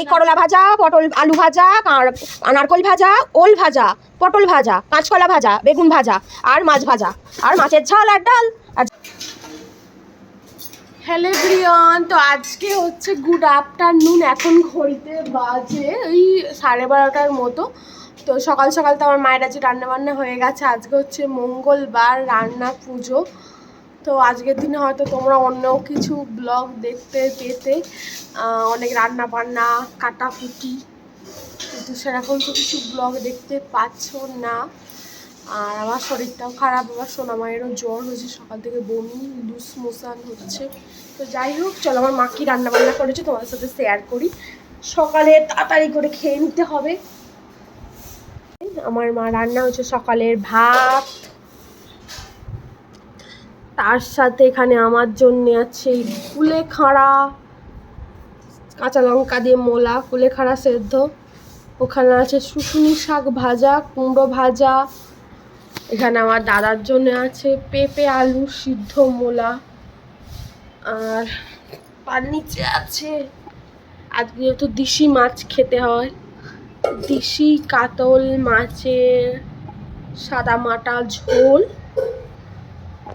এই করলা ভাজা, পটল আলু ভাজা নারকোল ভাজা, ওল ভাজা, পটল ভাজা, কাঁচকলা ভাজা, বেগুন ভাজা, আর মাছ ভাজা, আর মাছের ঝাল আর ডাল। হ্যালো ব্রিয়ন তো আজকে হচ্ছে গুড আফটারনুন এখন ঘড়িতে বাজে ওই সাড়ে বারোটার মতো। তো সকাল সকাল তো আমার মায়ের আজকে রান্নাবান্না হয়ে গেছে। আজকে হচ্ছে মঙ্গলবার রান্না পুজো। তো আজকের দিনে হয়তো তোমরা অন্য কিছু ব্লগ দেখতে পেতে অনেক রান্না বান্না কাটাকুটি, কিন্তু সেরকম তো কিছু ব্লগ দেখতে পাচ্ছ না। আর আমার শরীরটাও খারাপ, আমার সোনা মায়েরও জ্বর হয়েছে, সকাল থেকে বমি লুজ মোশন হচ্ছে। তো যাই হোক, চলো আমার মা কি রান্না বান্না করেছে তোমাদের সাথে শেয়ার করি। সকালে তাড়াতাড়ি করে খেয়ে নিতে হবে। আমার মা রান্না হচ্ছে সকালের ভাত তার সাথে এখানে আমার জন্য আছে কুলেখাড়া কাঁচা লঙ্কা দিয়ে মোলা কুলেখাড়া সেদ্ধ। ওখানে আছে শুশুনি শাক ভাজা, কুমড়ো ভাজা। এখানে আমার দাদার জন্য আছে পেঁপে, আলু, সিদ্ধ, মোলা। আর তার নিচে আছে আজকে যেহেতু দিশি মাছ খেতে হয়, দিশি কাতল মাছের সাদা মাটা ঝোল।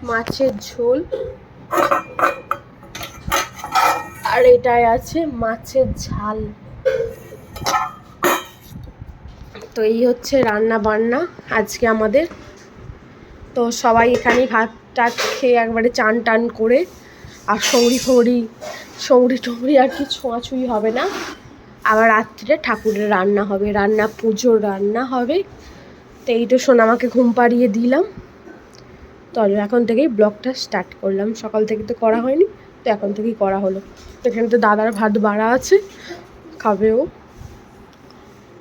মাছের ঝোল। আর এটায় আছে মাছের ঝাল। তো এই হচ্ছে রান্না বান্না আজকে আমাদের। তো সবাই এখানেই ভাত টাত খেয়ে একবারে চান টান করে আর সৌরি ফৌরি, সৌরি টৌরি আর কি ছোঁয়াছুঁই হবে না। আবার রাত্রে ঠাকুরের রান্না হবে, রান্না পুজোর রান্না হবে। তো এই তো শোনা আমাকে ঘুম পাড়িয়ে দিলাম। তো এখন থেকেই ব্লগটা স্টার্ট করলাম। সকাল থেকে তো করা হয়নি, তো এখন থেকেই করা হলো। এখানে তো দাদার ভাত বাড়া আছে খাবেও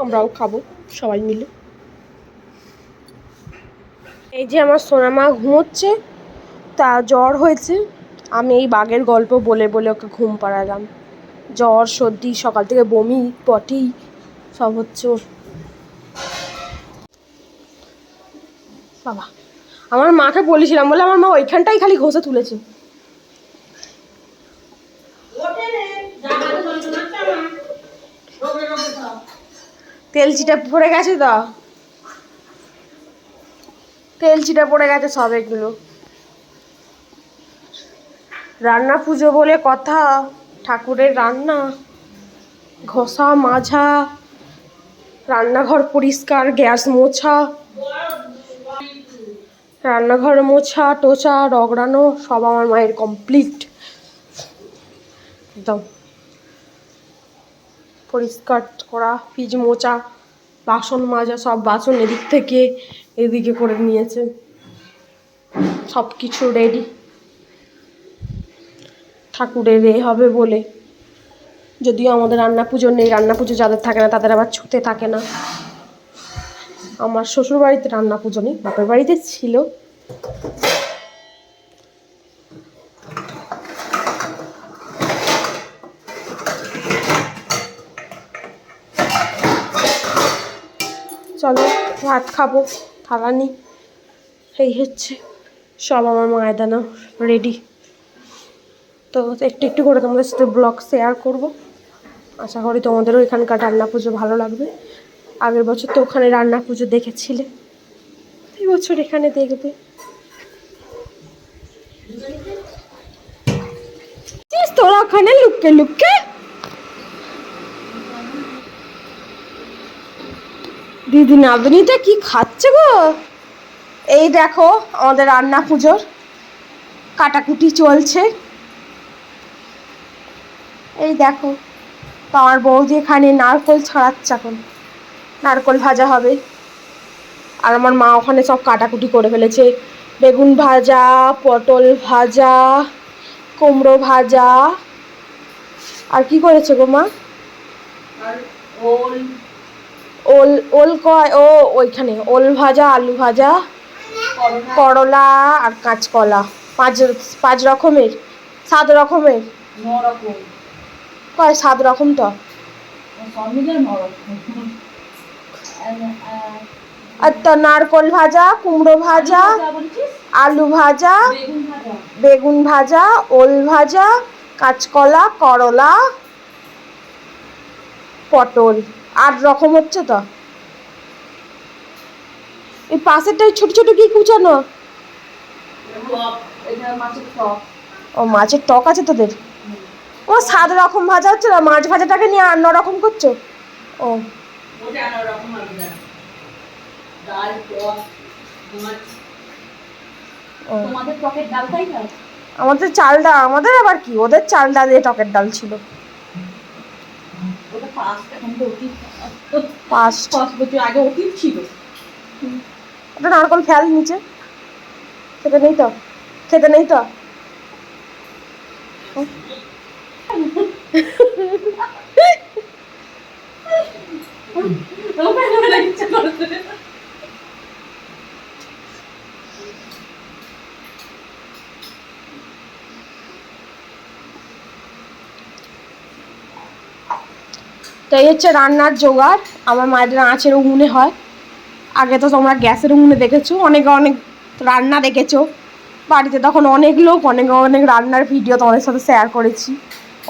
আমরাও খাব, সবাই মিলে। এই যে আমার সোনামা ঘুমোচ্ছে, তা জ্বর হয়েছে। আমি এই বাঘের গল্প বলে বলে ওকে ঘুম পাড়ালাম। জ্বর, সর্দি, সকাল থেকে বমি, পটি, সব হচ্ছে ওর। বাবা। আমার মাকে বলেছিলাম, বলে আমার মা ওইখানটাই খালি ঘষে তুলেছে। তেল চিটা পড়ে গেছে তো। তেল চিটা পড়ে গেছে সব এগুলো। রান্না পুজো বলে কথা, ঠাকুরের রান্না, ঘষা, মাজা, রান্নাঘর পরিষ্কার, গ্যাস মোছা। রান্নাঘর মোছা টোচা রগড়ানো, সব আমার মায়ের কমপ্লিট একদম। পরিষ্কার করা, ফ্রিজ মোচা বাসন মাজা, সব বাসন এদিক থেকে এদিকে করে নিয়েছে। সব কিছু রেডি ঠাকুরের এ হবে বলে। যদিও আমাদের রান্না পুজো নেই রান্না পুজো যাদের থাকে না, তাদের আবার ছুতে থাকে না। আমার শ্বশুর বাড়িতে রান্না পুজো নেই বাপের বাড়িতে ছিল। চলো ভাত খাব, থালা নি। এই হচ্ছে, সব আমার মায়ের দানা রেডি তো একটু একটু করে তোমাদের সাথে ব্লগ শেয়ার করব। আশা করি তোমাদেরও এখানকার রান্না পুজো ভালো লাগবে। আগের বছর তো ওখানে রান্না পুজো দেখেছিলে। এই বছর এখানে দেখবে। তোরা ওখানে লুককে লুককে দিদি নাতনিটা কি খাচ্ছে গো? এই দেখো, আমাদের রান্না পুজোর কাটাকুটি চলছে। এই দেখো তো বৌদি এখানে নারকোল ছড়াচ্ছে এখন। নারকোল ভাজা হবে। আর আমার মা ওখানে সব কাটাকুটি করে ফেলেছে। বেগুন ভাজা পটল ভাজা কুমড়ো ভাজা। আর কি করেছে গো মা? ওল। ওল কয়? ও ওইখানে। ওল ভাজা আলু ভাজা করলা। আর কাঁচকলা। পাঁচ পাঁচ রকমের? সাত রকমের? কয় সাত রকম তো? আর তো নারকল ভাজা কুমড়ো ভাজা আলু ভাজা বেগুন ভাজা। ওল ভাজা কাঁচকলা করলা পটল। আট রকম হচ্ছে তো? এই পাশেরটাই ছোট ছোট কি কুচানো? ও মাছের টক আছে তোদের? ও সাত রকম ভাজা হচ্ছে না? মাছ ভাজাটাকে নিয়ে অন্য রকম করছ? ও। ডাল টক মাছ তোমাদের টকের ডাল তাই না আমাদের চাল ডাল আমাদের আবার কি? ওদের চাল ডাল দিয়ে টকের ডাল ছিল। ওটা ফার্স্ট এখন তো অতীত। পাঁচ পাঁচ বছর আগে অতীত ছিল। ওটা নারকল ফেল নিচে। খেতে নেই তো? খেতে নেই তো আমার ইচ্ছা করছে তো এই হচ্ছে রান্নার জোগাড়। আমার মায়ের আঁচের উনুনে হয়। আগে তো তোমরা গ্যাসের উনুনে দেখেছ, অনেক অনেক রান্না দেখেছ। বাড়িতে তখন অনেক লোক, অনেক অনেক রান্নার ভিডিও তোমাদের সাথে শেয়ার করেছি।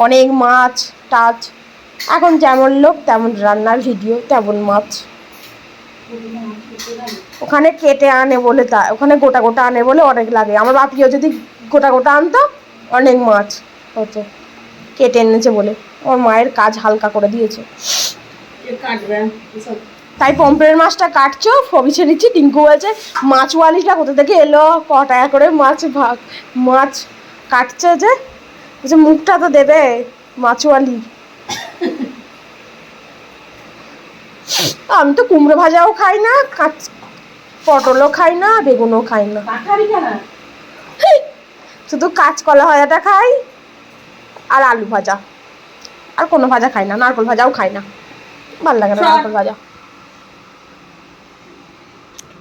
অনেক মাছ, টাছ। এখন যেমন লোক, তেমন রান্নার ভিডিও, তেমন মাছ। ওখানে কেটে আনে বলে তা ওখানে গোটা গোটা আনে বলে অনেক লাগে। আমার বাপিও যদি গোটা গোটা আনতো অনেক মাছ হতো। কেটে এনেছে বলে। আমার মায়ের কাজ হালকা করে দিয়েছে। তাই পম্পলের মাছটা কাটছো ফবিছে নিচ্ছি টিঙ্কু বলছে মাছওয়ালিটা কোথা থেকে এলো? ক টাকা করে মাছ ভাগ মাছ কাটছে যে বলছে মুখটা তো দেবে মাছওয়ালি আমি তো কুমড়ো ভাজাও খাই না কাঁচ পটলও খাই না বেগুনও খাই না। শুধু কাঁচকলা ভাজাটা খাই আর আলু ভাজা। আর কোনো ভাজা খাই না নারকল ভাজাও খাই না। ভালো লাগে না নারকল ভাজা।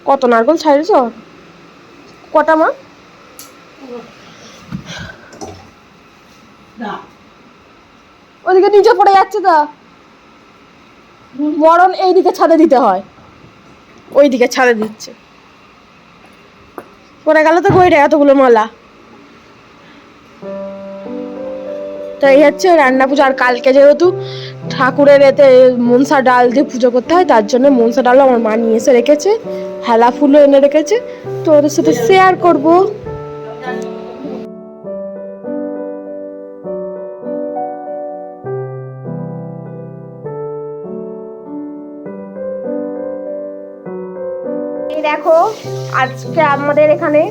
কত নারকল ছাড়িয়েছ? কটা মা? ওদিকে নিচে পড়ে যাচ্ছে তো। মরণ এইদিকে ছাদে দিতে হয়। ওই দিকে ছাদে দিচ্ছে। পরে গেল তো গইরে এতগুলো মালা। তো এই হচ্ছে রান্না পুজো। আর কালকে যেহেতু ঠাকুরের এতে মনসা ডাল দিয়ে পুজো করতে হয়, তার জন্য মনসা ডালও আমার মা নিয়ে এসে রেখেছে হেলা ফুলও এনে রেখেছে। তো ওদের সাথে শেয়ার করব। দেখো, আজকে আমাদের এখানে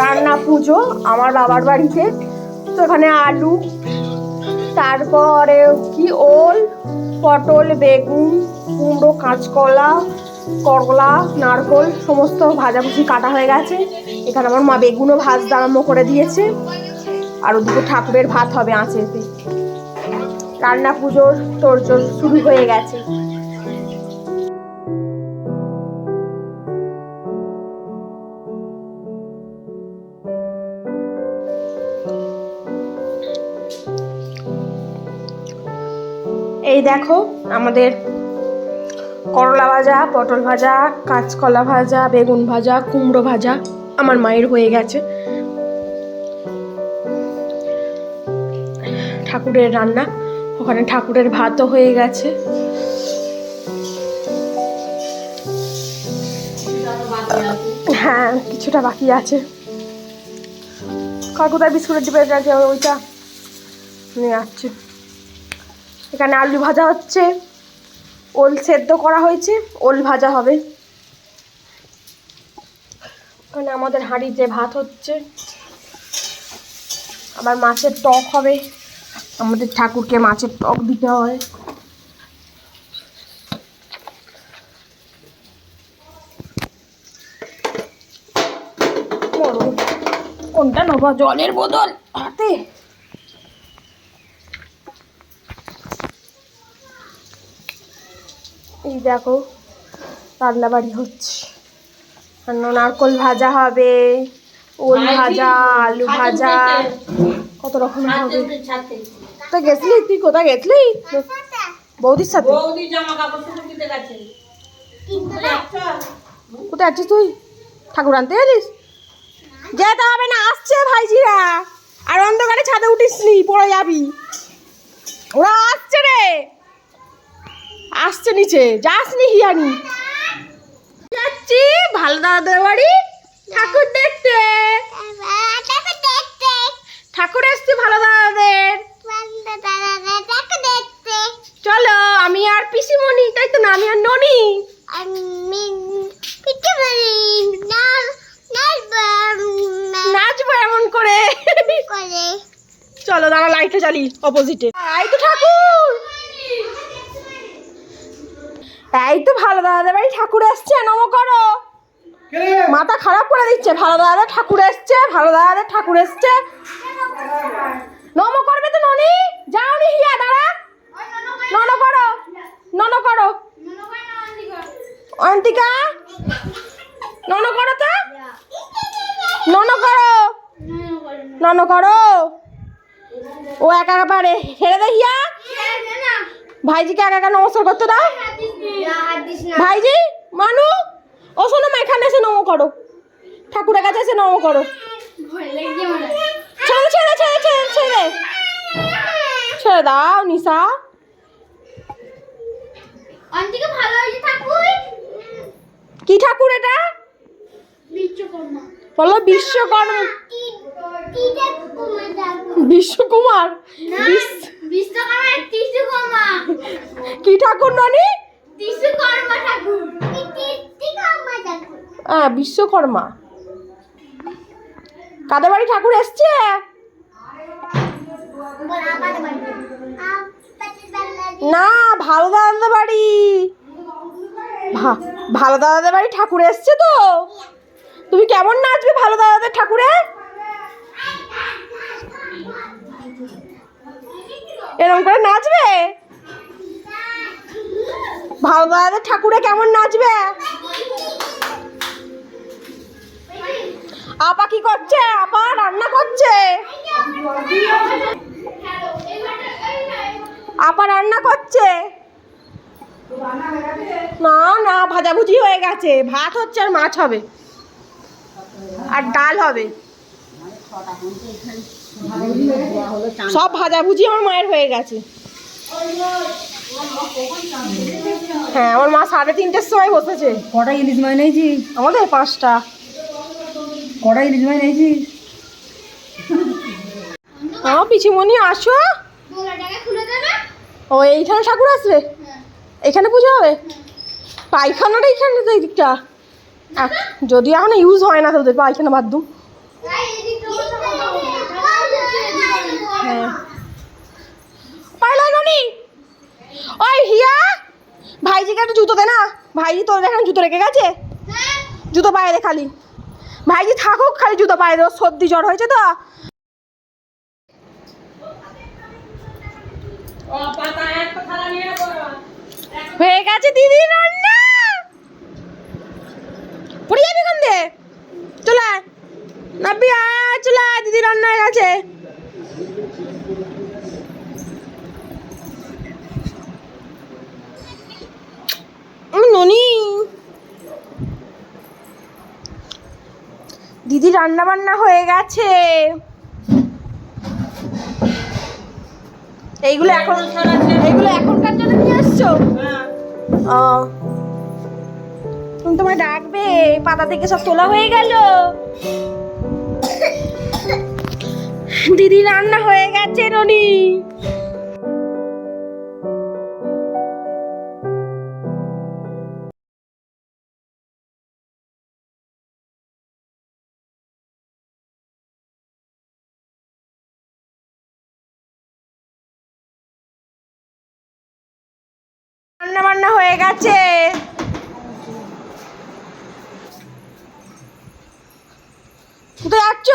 রান্না পুজো আমার বাবার বাড়িতে। তো এখানে আলু, তারপরে কি ওল, পটল, বেগুন, কুমড়ো, কাঁচকলা, করলা, নারকল, সমস্ত ভাজাভুজি কাটা হয়ে গেছে। এখানে আমার মা বেগুনও ভাজতে আরম্ভ করে দিয়েছে। আর ওদিকে ঠাকুরের ভাত হবে আঁচেতে। রান্না পুজোর তোড়জোড় শুরু হয়ে গেছে। এই দেখো আমাদের করলা ভাজা, পটল ভাজা, কাঁচকলা ভাজা, বেগুন ভাজা, কুমড়ো ভাজা আমার মায়ের হয়ে গেছে। ঠাকুরের রান্না, ওখানে ঠাকুরের ভাতও হয়ে গেছে। হ্যাঁ কিছুটা বাকি আছে। কাকুতার বিস্কুটের ডিপে ওইটা নিয়ে আসছি। এখানে আলু ভাজা হচ্ছে। ওল সেদ্ধ করা হয়েছে, ওল ভাজা হবে। এখানে আমাদের হাঁড়িতে ভাত হচ্ছে। আবার মাছের টক হবে। আমাদের ঠাকুরকে মাছের টক দিতে হয়। কোনটা নেব জলের বোতল হাতে। এই দেখো রান্না বাড়ি হচ্ছে। আর নারকল ভাজা হবে ওল ভাজা আলু ভাজা। কত রকম হবে। তো গেছলি? তুই কোথায় গেছলি? বৌদির সাথে? বৌদি জামা কাপড় শুধু কিনতে গেছে। কোথায় আছিস তুই? ঠাকুর আনতে জানিস যেতে হবে না আসছে ভাইজিরা। আর অন্ধকারে ছাদে উঠিস নি পড়ে যাবি। ওরা আসছে রে। আসছে নিচে, যাসনি হিয়ানি। যাচ্ছি, ভালো দাদাদের বাড়ি। ঠাকুর দেখতে। ঠাকুর এসছি ভালো দাদাদের। চলো, আমি আর পিসিমণি, তাই তো না, আমি আর ননি। নাচবো এমন করে। চলো, দাঁড়া, লাইটটা জ্বালি অপোজিটে এই তো ঠাকুর। এই তো ভালো দাদাদের বাড়ি ঠাকুর এসছে নম করো। মাথা খারাপ করে দিচ্ছে ভালো দাদাদের ঠাকুর এসছে ভালো দাদাদের ঠাকুর এসছে। নম করবে তো ননি? যাও নি হিয়া দাঁড়া। নন করো নন করো। অন্তিকা নন করো তো। নন করো। নন করো। ও একা একা পারে। ছেড়ে দে হিয়া। ভাইজিকে একা একা নমস্কার করতে দাও। ভাইজি মানু ও শোনো মা এখানে এসে নম করো। ঠাকুরের কাছে এসে নম করো। ছেড়ে ছেড়ে ছেড়ে ছেড়ে ছেড়ে। ছেড়ে দাও নিশা। কি ঠাকুর এটা? বলো বিশ্বকর্মা। বিশ্বকুমার? বিশ- বিশ্বকর্মা কি ঠাকুর ননি? হ্যাঁ বিশ্বকর্মা। কাদের বাড়ি ঠাকুর এসছে? না ভালো দাদাদের বাড়ি ভালো দাদাদের বাড়ি ঠাকুর এসছে তো? তুমি কেমন নাচবে ভালো দাদাদের ঠাকুরে? এরকম করে নাচবে? দাদাদের ঠাকুরে কেমন নাচবে? আপা কি করছে? আপা রান্না করছে? আপা রান্না করছে? না না, ভাজাভুজি হয়ে গেছে। ভাত হচ্ছে আর মাছ হবে। আর ডাল হবে। সব ভাজাভুজি আমার মায়ের হয়ে গেছে। হ্যাঁ আমার মা সাড়ে তিনটের সময় বসেছে। কটা ইলিশ মাছ নিয়েছি আমাদের পাঁচটা। কটা ইলিশ মাছ নিয়েছি আমার পিছিমণি আসো। ও এইখানে ঠাকুর আসবে এখানে পুজো হবে? পায়খানাটা এইখানে তো এখ- যদি এখন ইউজ হয় না তোদের পায়খানা তাই হ্যাঁ। ননি ওই হিয়া ভাইজিকে একটা জুতো দে না। ভাইজি তোর এখানে জুতো রেখে গেছে? জুতো পায়ে দে খালি। ভাইজি থাকুক খালি জুতো পায়ে দে ওর সর্দি জ্বর হয়েছে তো। হয়ে গেছে দিদি রান্না। পড়ে যাবি কোন দিয়ে চলে আয়। নাবি আয় চলে দিদি রান্না হয়ে গেছে। ননি। দিদি রান্না বান্না হয়ে গেছে। এইগুলো এখন এইগুলো এখনকার জন্য নিয়ে আসছো? হ্যাঁ। ও। তুমি তোমায় ডাকবে পাতা থেকে সব তোলা হয়ে গেল। দিদি রান্না হয়ে গেছে রনি রান্না বান্না হয়ে গেছে। যাচ্ছ?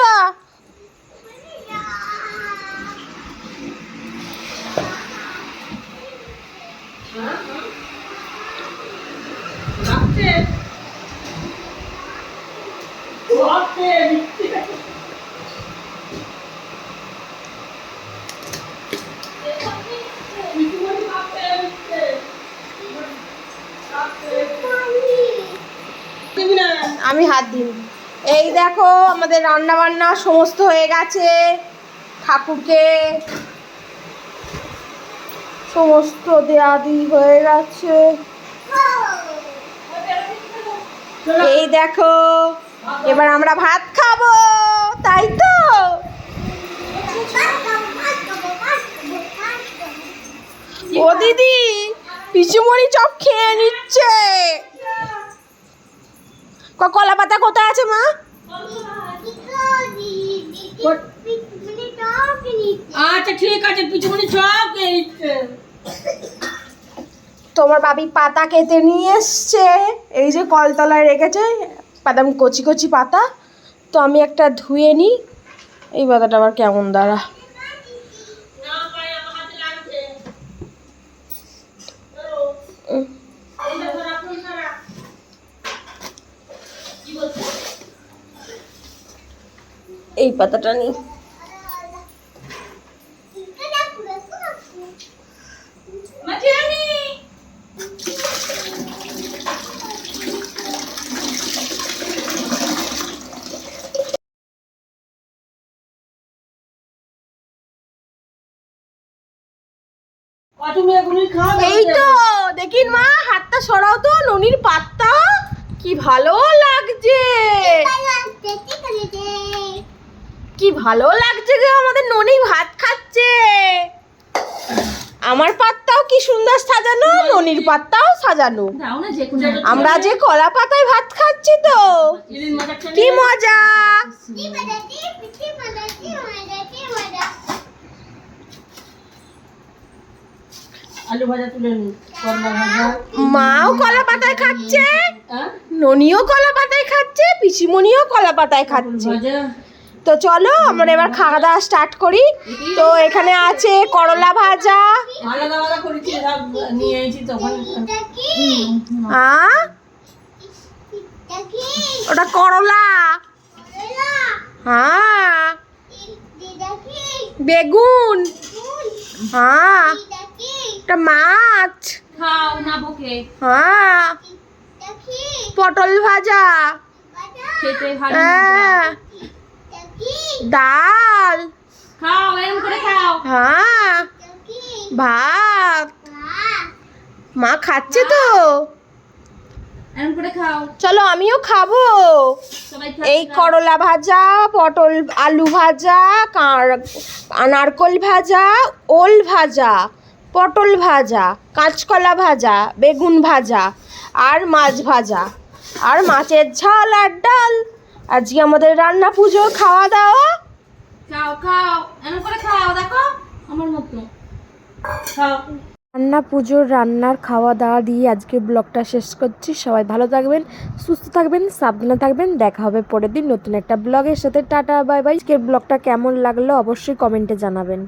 ভাবছে ভাবছে দিবি না আমি হাত দিই এই দেখো, আমাদের রান্না বান্না সমস্ত হয়ে গেছে। ঠাকুরকে সমস্ত দেয়াদি হয়ে গেছে। এই দেখো, এবার আমরা ভাত খাব, তাই তো? ও দিদি পিচুমণি চপ খেয়ে নিচ্ছে। কলা পাতা কোথায় আছে মা? আচ্ছা ঠিক আছে পিছুমনি সব তোমার বাবি পাতা কেটে নিয়ে এসছে। এই যে কলতলায় রেখেছে বাদাম কচি কচি পাতা। তো আমি একটা ধুয়ে নিই। এই পাতাটা আবার কেমন দাঁড়া না ভাই আমার হাতে লাগছে উম, এই দেখো রাখুন না কি বলছো এই পাতাটা নিই এই তো দেখিন মা হাতটা সরাও তো ননির পাত্তা কি ভালো লাগছে। কি ভালো লাগছে গো আমাদের ননি ভাত খাচ্ছে। আমার পাত্তাও কি সুন্দর সাজানো ননির পাত্তাও সাজানো। আমরা যে কলা পাতায় ভাত খাচ্ছি তো কি মজা। মাও কলা পাতায় খাচ্ছে ননিও কলা পাতায় খাচ্ছে পিসিমণিও কলা পাতায় খাচ্ছে। তো চলো আমরা এবার খাওয়া দাওয়া স্টার্ট করি। তো এখানে আছে করলা ভাজা। ওটা করলা। হ্যাঁ বেগুন। হ্যাঁ ওটা মাছ। হ্যাঁ পটল ভাজা। খেতে হ্যাঁ ডাল। খাও এরকম করে খাও। হ্যাঁ। ভাত। মা খাচ্ছে তো। এরকম করে খাও। চলো আমিও খাব। এই করলা ভাজা পটল আলু ভাজা কার- নারকোল ভাজা ওল ভাজা পটল ভাজা কাঁচকলা ভাজা বেগুন ভাজা আর মাছ ভাজা আর মাছের ঝাল আর ডাল। আজকে আমাদের রান্না পুজো খাওয়া দাওয়া খাও। খাও করে খাও দেখো আমার মতো। খাও। রান্না পুজোর রান্নার খাওয়া দাওয়া দিয়ে আজকে ব্লগটা শেষ করছি। সবাই ভালো থাকবেন সুস্থ থাকবেন সাবধানে থাকবেন। দেখা হবে পরের দিন নতুন একটা ব্লগের সাথে। Tata bye bye. আজকের ব্লগটা কেমন লাগল অবশ্যই কমেন্টে জানাবেন।